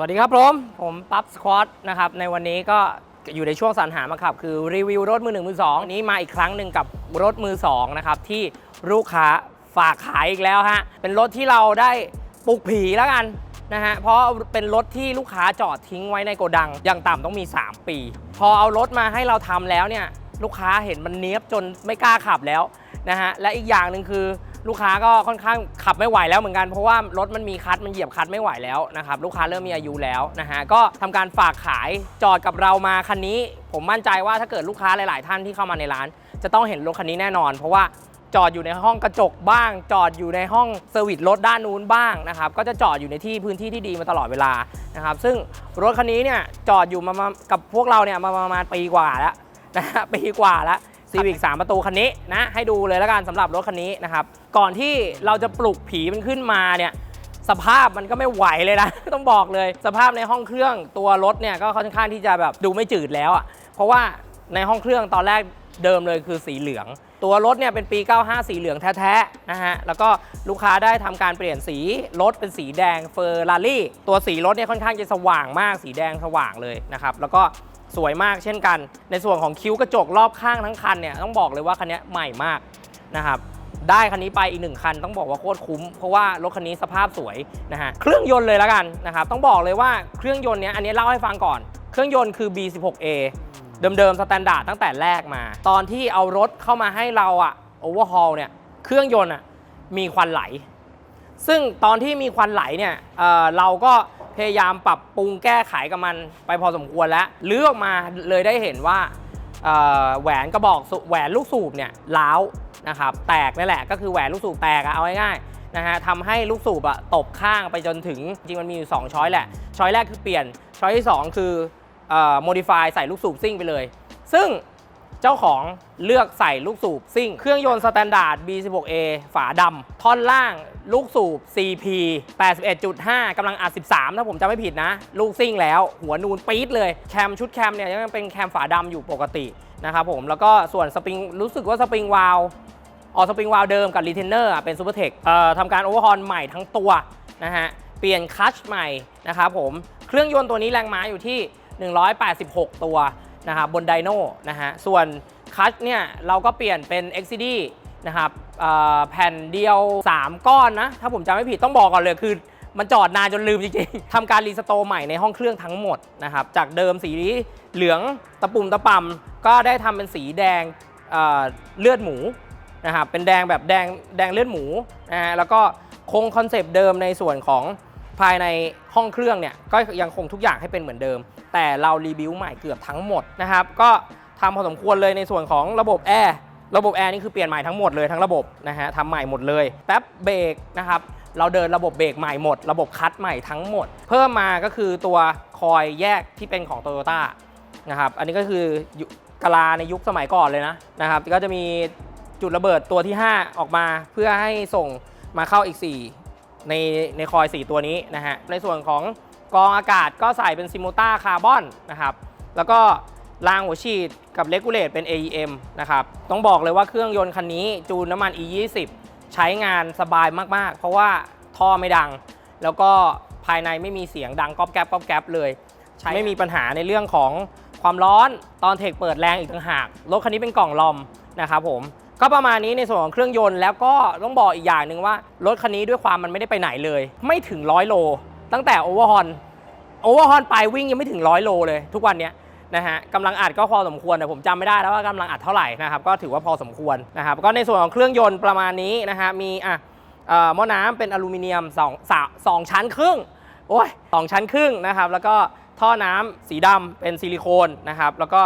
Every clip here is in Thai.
สวัสดีครับผม ผมปั๊บสควอตนะครับ ในวันนี้ก็อยู่ในช่วงสรรหามาขับ คือรีวิวรถมือหนึ่งมือสองนี้มาอีกครั้งหนึ่งกับรถมือสองนะครับ ที่ลูกค้าฝากขายอีกแล้วฮะ เป็นรถที่เราได้ปลุกผีแล้วกันนะฮะ เพราะเป็นรถที่ลูกค้าจอดทิ้งไว้ในโกดัง อย่างต่ำต้องมี 3 ปี พอเอารถมาให้เราทำแล้วเนี่ย ลูกค้าเห็นมันเนี้ยบจนไม่กล้าขับแล้วนะฮะ และอีกอย่างหนึ่งคือ ลูกค้าก็ค่อนข้างขับไม่ไหวแล้วเหมือนกันเพราะว่ารถมันมีคัดมันเหยียบคัดไม่ไหวแล้วนะครับลูกค้าเริ่มมีอายุแล้วนะฮะก็ทำการฝากขายจอดกับเรามาคันนี้ ผมมั่นใจว่าถ้าเกิดลูกค้าหลาย ๆ ท่านที่เข้ามาในร้าน จะต้องเห็นรถคันนี้แน่นอน เพราะว่าจอดอยู่ในห้องกระจกบ้าง จอดอยู่ในห้องเซอร์วิสรถด้านนู้นบ้างนะครับก็จะจอดอยู่ในที่พื้นที่ที่ดีมาตลอดเวลานะครับซึ่งรถคันนี้เนี่ยจอดอยู่มามากับพวกเราเนี่ยมาประมาณปีกว่าแล้วนะฮะปีกว่าแล้ว ซีวิก3ประตูคันนี้นะให้ดูเลยแล้วกันสำหรับรถคันนี้นะครับ ก่อนที่เราจะปลุกผีมันขึ้นมาเนี่ยสภาพมันก็ไม่ไหวเลยนะ ต้องบอกเลยสภาพในห้องเครื่องตัวรถเนี่ยก็ค่อนข้างที่จะแบบดูไม่จืดแล้วอะ่ะเพราะว่าในห้องเครื่องตอนแรกเดิมเลยคือสีเหลือง ตัวรถเนี่ยเป็นปี 95 สีเหลืองแท้ๆนะฮะแล้วก็ลูกค้าได้ทำการเปลี่ยนสีรถเป็นสีแดงเฟอร์รารี่ตัวสีรถเนี่ยค่อนข้างจะสว่างมากสีแดงสว่างเลยนะครับแล้วก็ สวยมากเช่นกัน ในส่วนของคิ้วกระจกรอบข้างทั้งคันเนี่ยต้องบอกเลยว่าคันนี้ใหม่มากนะครับได้คันนี้ไปอีกหนึ่งคันต้องบอกว่าโคตรคุ้ม เพราะว่ารถคันนี้สภาพสวยนะฮะเครื่องยนต์เลยแล้วกันนะครับต้องบอกเลยว่าเครื่องยนต์เนี้ยอันนี้เล่าให้ฟังก่อน เครื่องยนต์คือ B16A เดิมๆสแตนดาร์ดตั้งแต่แรกมา ตอนที่เอารถเข้ามาให้เราอะโอเวอร์ฮอลเนี่ยเครื่องยนต์อะมีควันไหล ซึ่งตอนที่มีควันไหลเนี่ยเอ่อเราก็ พยายามปรับปรุงแก้ไขกับมันไปพอสมควรแล้วเลือกมาเลยได้เห็นว่าแหวนกระบอกแหวนลูกสูบเนี่ยล้าวนะครับแตกนั่นแหละก็คือแหวนลูกสูบแตกอะเอาง่ายๆนะฮะทำให้ลูกสูบอะตบข้างไปจนถึงจริงมันมีอยู่ 2 ช้อยแหละ ช้อยแรกคือเปลี่ยน ช้อยที่ 2 คือเอ่อ modify ใส่ลูกสูบซิ่งไปเลย ซึ่งเจ้าของเลือกใส่ลูกสูบซิ่ง เครื่องยนต์สแตนดาร์ด B16A ฝาดำท่อนล่าง ลูกสูบ CP 81.5กำลังอัด 13 ถ้าผมจำไม่ผิดนะ ลูกซิ่งแล้ว หัวนูนปี๊ดเลย แคมชุดแคมเนี่ยยังเป็นแคมฝาดำอยู่ปกตินะครับผม แล้วก็ส่วนสปริงรู้สึกว่าสปริงวาลออสปริงวาลเดิมกับรีเทนเนอร์เป็นซูเปอร์เทคเอ่อทำการโอเวอร์ฮอลใหม่ทั้งตัวนะฮะ เปลี่ยนคัชใหม่นะครับผม เครื่องยนต์ตัวนี้แรงม้าอยู่ที่ 186 ตัวนะครับบนไดโน่นะฮะ ส่วนคัชเนี่ยเราก็เปลี่ยนเป็น XCD นะครับแผ่นเดียว 3 ก้อนนะ ถ้าผมจำไม่ผิดต้องบอกก่อนเลยคือ มันจอดนานจนลืมจริงๆทำการรีสโตร์ใหม่ในห้องเครื่องทั้งหมดนะครับ จากเดิมสีเหลืองตะปุ่มตะป่ำก็ได้ทำเป็นสีแดงเเลือดหมูนะครับเป็นแดงแบบแดงแดงเลือดหมูนะฮะแล้วก็คงคอนเซปต์เดิมในส่วนของภายในห้องเครื่องเนี่ยก็ยังคงทุกอย่างให้เป็นเหมือนเดิม แต่เรารีบิวใหม่เกือบทั้งหมดนะครับก็ทำพอสมควรเลยในส่วนของระบบแอร์ ระบบแอร์นี่คือเปลี่ยนใหม่ทั้งหมดเลยทั้งระบบนะฮะทำใหม่หมดเลยแป๊บเบรกนะครับเราเดินระบบเบรกใหม่หมด ระบบคัดใหม่ทั้งหมด เพิ่มมาก็คือตัวคอยแยกที่เป็นของ Toyota นะครับอันนี้ก็คือยุกลาในยุคสมัยก่อนเลยนะนะครับก็จะมีจุดระเบิดตัวที่ 5 ออกมาเพื่อให้ส่งมาเข้าอีก 4 ในในคอย 4 ตัวนี้นะฮะในส่วนของกรองอากาศก็ใส่เป็นซิมูต้าคาร์บอนนะครับแล้วก็ รางหัวฉีดกับเลกูเลตเป็น AEM นะครับ ต้องบอกเลยว่าเครื่องยนต์คันนี้จูนน้ำมัน E20 ใช้งานสบายมากๆ เพราะว่าท่อไม่ดัง แล้วก็ภายในไม่มีเสียงดังก๊อบแก๊บก๊อบแก๊บเลย ใช้ไม่มีปัญหาในเรื่องของความร้อนตอนเทคเปิดแรงอีกต่างหาก รถคันนี้เป็นกล่องลอมนะครับผม ก็ประมาณนี้ในส่วนของเครื่องยนต์แล้วก็ต้องบอกอีกอย่างหนึ่งว่ารถคันนี้ด้วยความมันไม่ได้ไปไหนเลย ไม่ถึงร้อยโล ตั้งแต่โอเวอร์ฮอนโอเวอร์ฮอนไปวิ่งยังไม่ถึงร้อยโลเลยทุกวันเนี้ย นะฮะกำลังอัดก็พอสมควรแต่ผมจำไม่ได้แล้วว่ากำลังอัดเท่าไหร่นะครับก็ถือว่าพอสมควรนะครับก็ในส่วนของเครื่องยนต์ประมาณนี้นะฮะมีอะเอ่อหม้อน้ำเป็นอลูมิเนียมสองสาสองชั้นครึ่งโอ้ยสองชั้นครึ่งนะครับแล้วก็ท่อน้ำสีดำเป็นซิลิโคนนะครับแล้วก็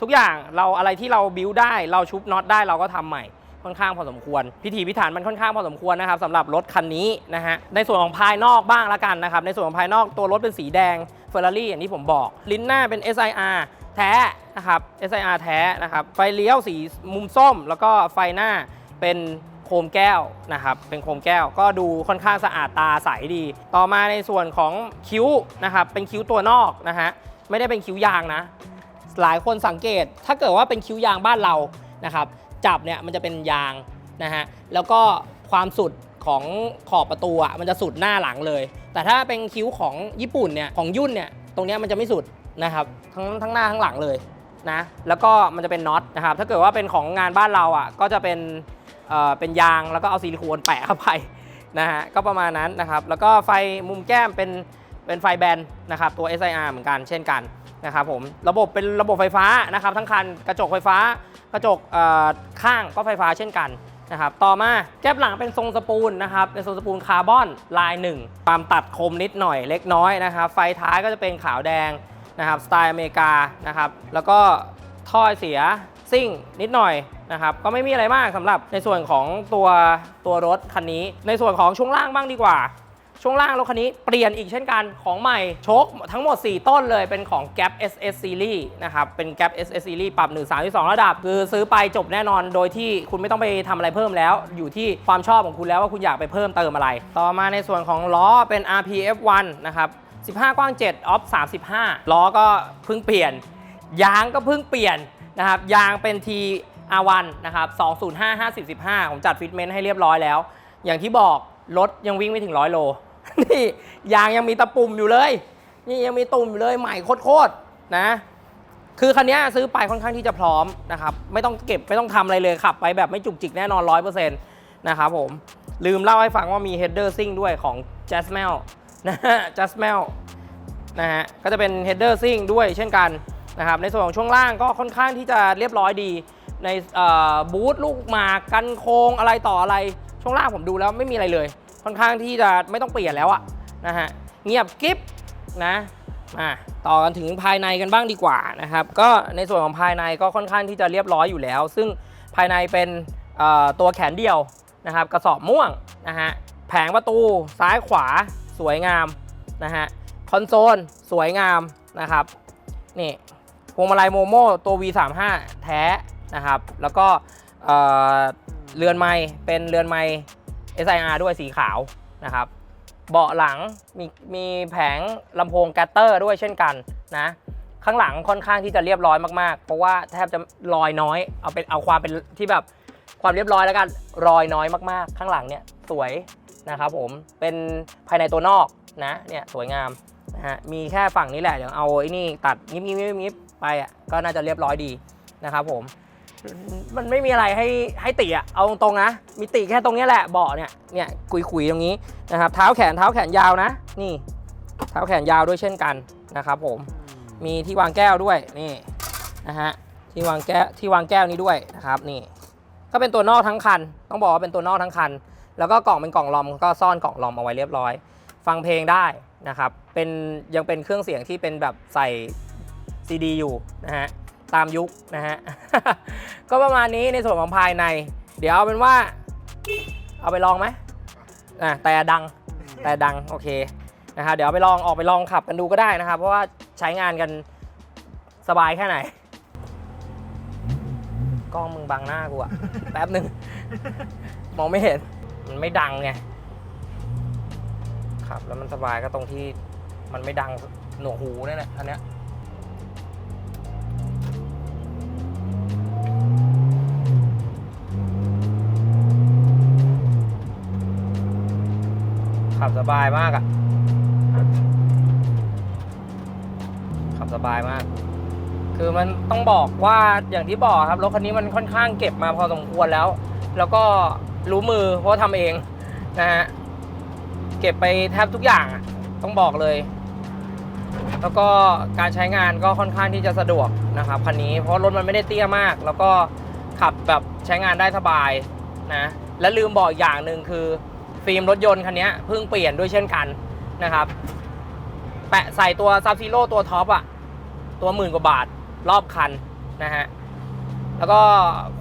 ทุกอย่างเราอะไรที่เราบิวได้เราชุบน็อตได้เราก็ทำใหม่ ค่อนข้างพอสมควร พิถีพิถันมันค่อนข้างพอสมควรนะครับสำหรับรถคันนี้นะฮะในส่วนของภายนอกบ้างละกันนะครับในส่วนของภายนอกตัวรถเป็นสีแดงเฟอร์รารี่อย่างที่ผมบอก ลิ้นหน้าเป็น SIR แท้นะครับ SIR แท้นะครับไฟเลี้ยวสีมุมส้ม แล้วก็ไฟหน้าเป็นโคมแก้วนะครับ เป็นโคมแก้วก็ดูค่อนข้างสะอาดตาใสดี ต่อมาในส่วนของคิ้วนะครับ เป็นคิ้วตัวนอกนะฮะ ไม่ได้เป็นคิ้วยางนะ หลายคนสังเกต ถ้าเกิดว่าเป็นคิ้วยางบ้านเรานะครับ จับเนี่ยมันจะเป็นยางนะฮะแล้วก็ความสุดของขอบประตูอะมันจะสุดหน้าหลังเลย แต่ถ้าเป็นคิ้วของญี่ปุ่นเนี่ยของยุ่นเนี่ยตรงเนี้ยมันจะไม่สุดนะครับทั้งทั้งหน้าทั้งหลังเลยนะแล้วก็มันจะเป็นน็อตนะครับถ้าเกิดว่าเป็นของงานบ้านเราอะก็จะเป็นเอ่อเป็นยางแล้วก็เอาซิลิโคนแปะเข้าไปนะฮะก็ประมาณนั้นนะครับแล้วก็ไฟมุมแก้มเป็นเป็นไฟแบนนะครับตัว SIR เหมือนกันเช่นกันนะครับผมระบบเป็นระบบไฟฟ้านะครับทั้งคันกระจกไฟฟ้า กระจกข้างก็ไฟฟ้าเช่นกันนะครับต่อมาแก้บหลังเป็นทรงสปูลนะครับเป็นทรงสปูลคาร์บอนลายหนึ่งความตัดคมนิดหน่อยเล็กน้อยนะครับไฟท้ายก็จะเป็นขาวแดงนะครับสไตล์อเมริกานะครับแล้วก็ท่อเสียซิ่งนิดหน่อยนะครับก็ไม่มีอะไรมากสำหรับในส่วนของตัวตัวรถคันนี้ ในส่วนของช่วงล่างบ้างดีกว่า ช่วงล่างรถคันนี้เปลี่ยนอีกเช่นกันของใหม่โชคทั้งหมด 4 ต้นเลยเป็นของ Gap SS Series นะครับ เป็น Gap SS Series ปรับ 1 3 2 ระดับ คือซื้อไปจบแน่นอนโดยที่คุณไม่ต้องไปทำอะไรเพิ่มแล้ว อยู่ที่ความชอบของคุณแล้วว่าคุณอยากไปเพิ่มเติมอะไร ต่อมาในส่วนของล้อเป็น RPF1 นะครับ15 กว้าง 7 ออฟ 35 ล้อก็เพิ่งเปลี่ยน ยางก็เพิ่งเปลี่ยนนะครับ ยางเป็น T R1 นะครับ 205 50 15 ผมจัดฟิตเมนต์ให้เรียบร้อยแล้ว อย่างที่บอก รถยังวิ่งไม่ถึงร้อยโล นี่ยางยังมีตะปุ่มอยู่เลย นี่ยังมีตุ่มอยู่เลยใหม่โคตรๆนะ คือคันนี้ซื้อไปค่อนข้างที่จะพร้อมนะครับ ไม่ต้องเก็บไม่ต้องทำอะไรเลยขับ ไปแบบไม่จุกจิกแน่นอน100%นต์นะครับผมลืมเล่าให้ฟังว่ามี header sync ด้วยของ j a s m e l นะฮะ j a s m e l นะฮะก็จะเป็น header sync ด้วยเช่นกันนะครับในส่วนของช่วงล่างก็ค่อนข้างที่จะเรียบร้อยดีในบูธลูกหมากกันโคงอะไรต่ออะไร ช่วงล่างผมดูแล้วไม่มีอะไรเลย ค่อนข้างที่จะไม่ต้องเปลี่ยนแล้วอะนะฮะเงียบกริบนะมาต่อกันถึงภายในกันบ้างดีกว่านะครับ ก็ในส่วนของภายในก็ค่อนข้างที่จะเรียบร้อยอยู่แล้ว ซึ่งภายในเป็นตัวแขนเดียวนะครับ กระสอบม่วงนะฮะแผงประตูซ้ายขวาสวยงามนะฮะคอนโซลสวยงามนะครับนี่พวงมาลัยโมโม่ตัว V35 แท้นะครับ แล้วก็เอ่อเรือนไม้เป็นเรือนไม้ SIR ด้วยสีขาวนะครับ เบาะหลังมีมีแผงลำโพงแกตเตอร์ด้วยเช่นกันนะข้างหลังค่อนข้างที่จะเรียบร้อยมากๆ เพราะว่าแทบจะรอยน้อยเอาเป็นเอาความเป็นที่แบบความเรียบร้อยแล้วกันรอยน้อยมากๆ ข้างหลังเนี่ยสวยนะครับผมเป็นภายในตัวนอกนะเนี่ยสวยงามนะฮะมีแค่ฝั่งนี้แหละเดี๋ยวเอาไอ้นี่ตัดงิบงิบงิบงิบไปอะก็น่าจะเรียบร้อยดีนะครับผม มันไม่มีอะไรให้ให้ติอะเอาตรงๆนะ มีติแค่ตรงนี้แหละเบาะเนี่ยเนี่ยคุยๆตรงนี้นะครับเท้าแขนเท้าแขนยาวนะ นี่ เท้าแขนยาวด้วยเช่นกันนะครับผมมีที่วางแก้วด้วยนี่นะฮะที่วางแก้วที่วางแก้วนี้ด้วยนะครับนี่ ก็เป็นตัวนอกทั้งคัน ต้องบอกว่าเป็นตัวนอกทั้งคัน แล้วก็กล่องเป็นกล่องลอมก็ซ่อนกล่องลอมเอาไว้เรียบร้อย ฟังเพลงได้นะครับเป็นยังเป็นเครื่องเสียงที่เป็นแบบใส่ซีดีอยู่นะฮะตามยุคนะฮะ ก็ประมาณนี้ในส่วนของภายใน เดี๋ยวเอาเป็นว่า เอาไปลองไหมอะแต่ดังแต่ดังโอเคนะครับเดี๋ยวไปลองออกไปลองขับกันดูก็ได้นะครับ เพราะว่าใช้งานกันสบายแค่ไหน กล้องมึงบังหน้ากูอะแป๊บหนึ่งมองไม่เห็น มันไม่ดังไงขับแล้วมันสบายก็ตรงที่มันไม่ดังหนวกหูนั่แหละอันเนี้ย ขับสบายมากอะขับสบายมาก คือมันต้องบอกว่าอย่างที่บอกครับรถคันนี้มันค่อนข้างเก็บมาพอสมควรแล้ว แล้วก็รู้มือเพราะว่าทำเองนะฮะเก็บไปแทบทุกอย่างอะต้องบอกเลย แล้วก็การใช้งานก็ค่อนข้างที่จะสะดวกนะครับคันนี้เพราะรถมันไม่ได้เตี้ยมาก แล้วก็ขับแบบใช้งานได้สบายนะและลืมบอกอย่างหนึ่งคือ ฟิล์มรถยนต์คันนี้เพิ่งเปลี่ยนด้วยเช่นกันนะครับ แปะใส่ตัวซับซีโร่ตัวท็อปอะตัวหมื่นกว่าบาทรอบคันนะฮะ แล้วก็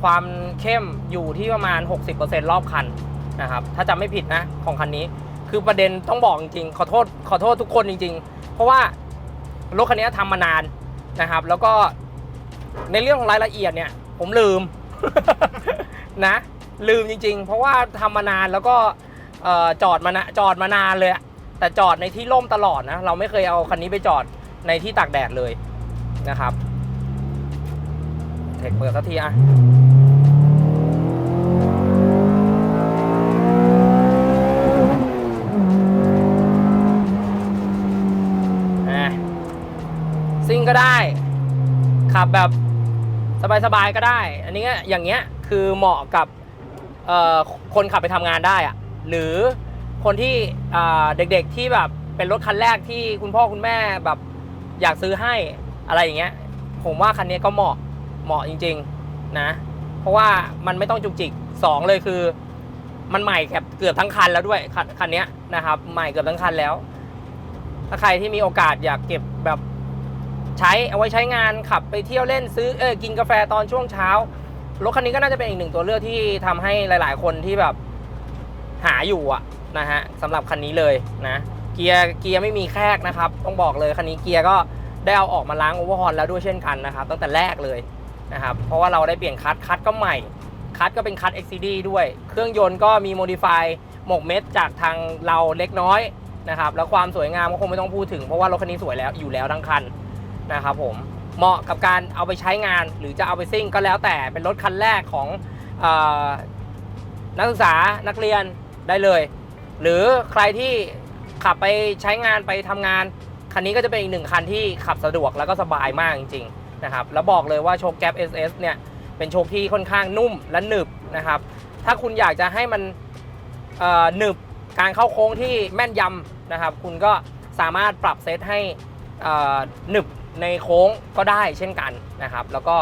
ความเข้มอยู่ที่ประมาณ 60%รอบคันนะครับ ถ้าจำไม่ผิดนะของคันนี้ คือประเด็นต้องบอกจริง ขอโทษขอโทษทุกคนจริง ๆ เพราะว่ารถคันนี้ทำมานานนะครับ แล้วก็ในเรื่องของรายละเอียดเนี่ย ผมลืมนะ ลืมจริง ๆ เพราะว่าทำมานานแล้วก็ ออจอดมานะจอดมานานเลยแต่จอดในที่ร่มตลอดนะ เราไม่เคยเอาคันนี้ไปจอดในที่ตากแดดเลยนะครับเทคเปิดสักทีอะซิ่งก็ได้ ขับแบบสบายๆก็ได้ อันนี้อย่างเงี้ยคือเหมาะกับคนขับไปทำงานได้อะ หรือคนที่เด็กๆที่แบบเป็นรถคันแรกที่คุณพ่อคุณแม่แบบอยากซื้อให้อะไรอย่างเงี้ย ผมว่าคันนี้ก็เหมาะเหมาะจริง ๆนะ เพราะว่ามันไม่ต้องจุกจิกสองเลยคือ มันใหม่แเกือบทั้งคันแล้วด้วยคันคันนี้นะครับ ใหม่เกือบทั้งคันแล้ว ถ้าใครที่มีโอกาสอยากเก็บแบบใช้เอาไว้ใช้งานขับไปเที่ยวเล่นซื้อเออกินกาแฟตอนช่วงเช้ารถคันนี้ก็น่าจะเป็นอีกหนึ่งตัวเลือกที่ทำให้หลาย ๆ คนที่แบบ หาอยู่อะนะฮะสำหรับคันนี้เลยนะเกียร์เกียร์ไม่มีแครกนะครับ ต้องบอกเลยคันนี้เกียร์ก็ได้เอาออกมาล้างโอเวอร์ฮอลแล้วด้วยเช่นกันนะครับ ตั้งแต่แรกเลยนะครับเพราะว่าเราได้เปลี่ยนคัทคัทก็ใหม่คัทก็เป็นคัท XCD ด้วย เครื่องยนต์ก็มีโมดิฟายหมกเม็ดจากทางเราเล็กน้อยนะครับแล้วความสวยงามก็คงไม่ต้องพูดถึงเพราะว่ารถคันนี้สวยแล้วอยู่แล้วทั้งคันนะครับผมเหมาะกับการเอาไปใช้งานหรือจะเอาไปซิ่งก็แล้วแต่เป็นรถคันแรกของอนักศึกษานักเรียน ได้เลย หรือใครที่ขับไปใช้งานไปทำงาน คันนี้ก็จะเป็นอีกหนึ่งคันที่ขับสะดวกแล้วก็สบายมากจริงๆนะครับแล้วบอกเลยว่าโชคแก๊ป SS เนี่ยเป็นโชคที่ค่อนข้างนุ่มและหนึบนะครับถ้าคุณอยากจะให้มันหนึบการเข้าโค้งที่แม่นยำนะครับ คุณก็สามารถปรับเซตให้หนึบในโค้งก็ได้เช่นกันนะครับ แล้วก็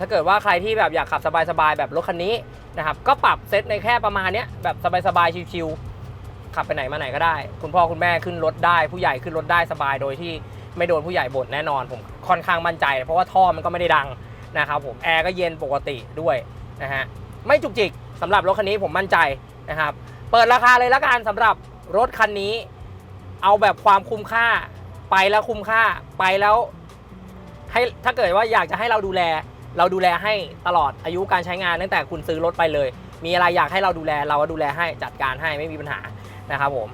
ถ้าเกิดว่าใครที่แบบอยากขับสบายๆแบบรถคันนี้ นะครับก็ปรับเซตในแค่ประมาณเนี้ยแบบสบายๆชิวๆขับไปไหนมาไหนก็ได้ คุณพ่อคุณแม่ขึ้นรถได้ ผู้ใหญ่ขึ้นรถได้สบายโดยที่ไม่โดนผู้ใหญ่บ่นแน่นอนผมค่อนข้างมั่นใจ เพราะว่าท่อมันก็ไม่ได้ดังนะครับผมแอร์ก็เย็นปกติด้วยนะฮะไม่จุกจิกสำหรับรถคันนี้ผมมั่นใจนะครับเปิดราคาเลยละกันสำหรับรถคันนี้ เอาแบบความคุ้มค่าไปแล้วคุ้มค่าไปแล้วให้ถ้าเกิดว่าอยากจะให้เราดูแล เราดูแลให้ตลอดอายุการใช้งานตั้งแต่คุณซื้อรถไปเลย มีอะไรอยากให้เราดูแลเราก็ดูแลให้จัดการให้ไม่มีปัญหานะครับผม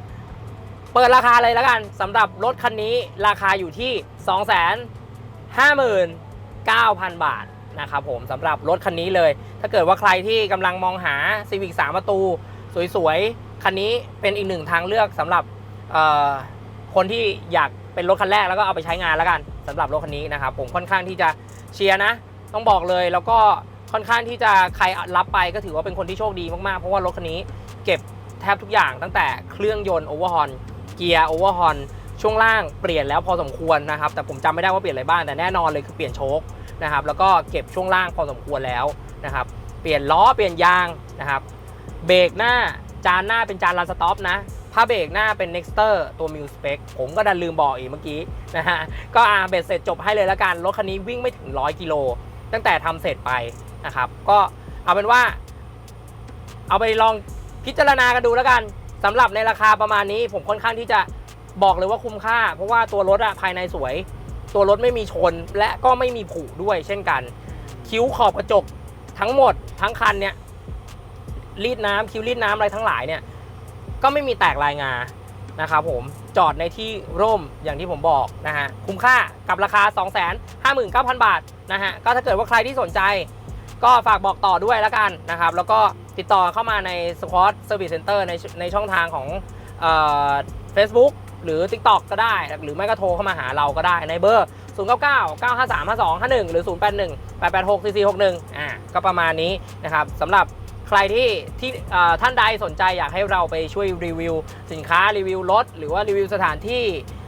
เปิดราคาเลยและกันสำหรับรถคันนี้ราคาอยู่ที่ 2 5 9 0 0 0 บาทนะครับผมสำหรับรถคันนี้เลย ถ้าเกิดว่าใครที่กำลังมองหา Civic 3 ประตู สวยๆ คันนี้เป็นอีกหนึ่งทางเลือกสำหรับคนที่อยากเป็นรถคันแรกแล้วก็เอาไปใช้งานแล้วกันสำหรับรถคันนี้นะครับผมค่อนข้างที่จะเชียร์นะ ต้องบอกเลยแล้วก็ค่อนข้างที่จะใครรับไปก็ถือว่าเป็นคนที่โชคดีมากๆ เพราะว่ารถคันนี้เก็บแทบทุกอย่างตั้งแต่เครื่องยนต์โอเวอร์ฮอนเกียร์โอเวอร์ฮอนช่วงล่างเปลี่ยนแล้วพอสมควรนะครับ แต่ผมจำไม่ได้ว่าเปลี่ยนอะไรบ้างแต่แน่นอนเลยคือเปลี่ยนโชคนะครับแล้วก็เก็บช่วงล่างพอสมควรแล้วนะครับเปลี่ยนล้อเปลี่ยนยางนะครับเบรกหน้าจานหน้าเป็นจานลันสต็อปนะผ้าเบรกหน้าเป็น Nexter ตัว m ิ s p e c ผมก็ดันลืมบอกอีกเมื่อกี้นะฮะก็อาเบ็ดเสร็จจบให้เลยละกัน รถคันนี้วิ่งไม่ถึง 100 กิโล ตั้งแต่ทำเสร็จไปนะครับ ก็เอาเป็นว่า เอาไปลองพิจารณากันดูแล้วกันสำหรับในราคาประมาณนี้ ผมค่อนข้างที่จะบอกเลยว่าคุ้มค่า เพราะว่าตัวรถอะภายในสวย ตัวรถไม่มีชนและก็ไม่มีผุด้วย เช่นกัน คิ้วขอบกระจกทั้งหมดทั้งคันเนี่ยรีดน้ำคิ้วรีดน้ำอะไรทั้งหลายเนี่ยก็ไม่มีแตกลายงา นะครับผมจอดในที่ร่มอย่างที่ผมบอกนะฮะคุ้มค่ากับราคา 2 5 9 0 0 0 บาทนะฮะก็ถ้าเกิดว่าใครที่สนใจ ก็ฝากบอกต่อด้วยแล้วกันนะครับ แล้วก็ติดต่อเข้ามาใน Squad Service Center ในในช่องทางของเอ่อ Facebook หรือ TikTok ก็ได้ หรือไม่ก็โทรเข้ามาหาเราก็ได้ในเบอร์ 0 9 9 9 5 3 5 2 5 1 หรือ 0 8 1 8 8 6 4 4 6 1อ่าก็ประมาณนี้นะครับสำหรับ ใครที่ที่ท่านใดสนใจอยากให้เราไปช่วยรีวิว สินค้ารีวิวรถ หรือว่ารีวิวสถานที่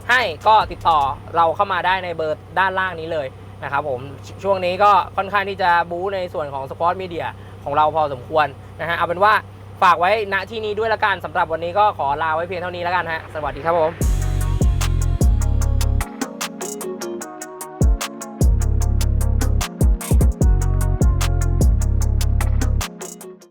ให้ก็ติดต่อเราเข้ามาได้ในเบอร์ด้านล่างนี้เลยนะครับผมช่วงนี้ก็ค่อนข้างที่จะบู๊ในส่วนของสปอร์ตมีเดียของเราพอสมควรนะฮะเอาเป็นว่าฝากไว้ณที่นี้ด้วยละกันสำหรับวันนี้ก็ขอลาไว้เพียงเท่านี้แล้วกันฮะสวัสดีครับผม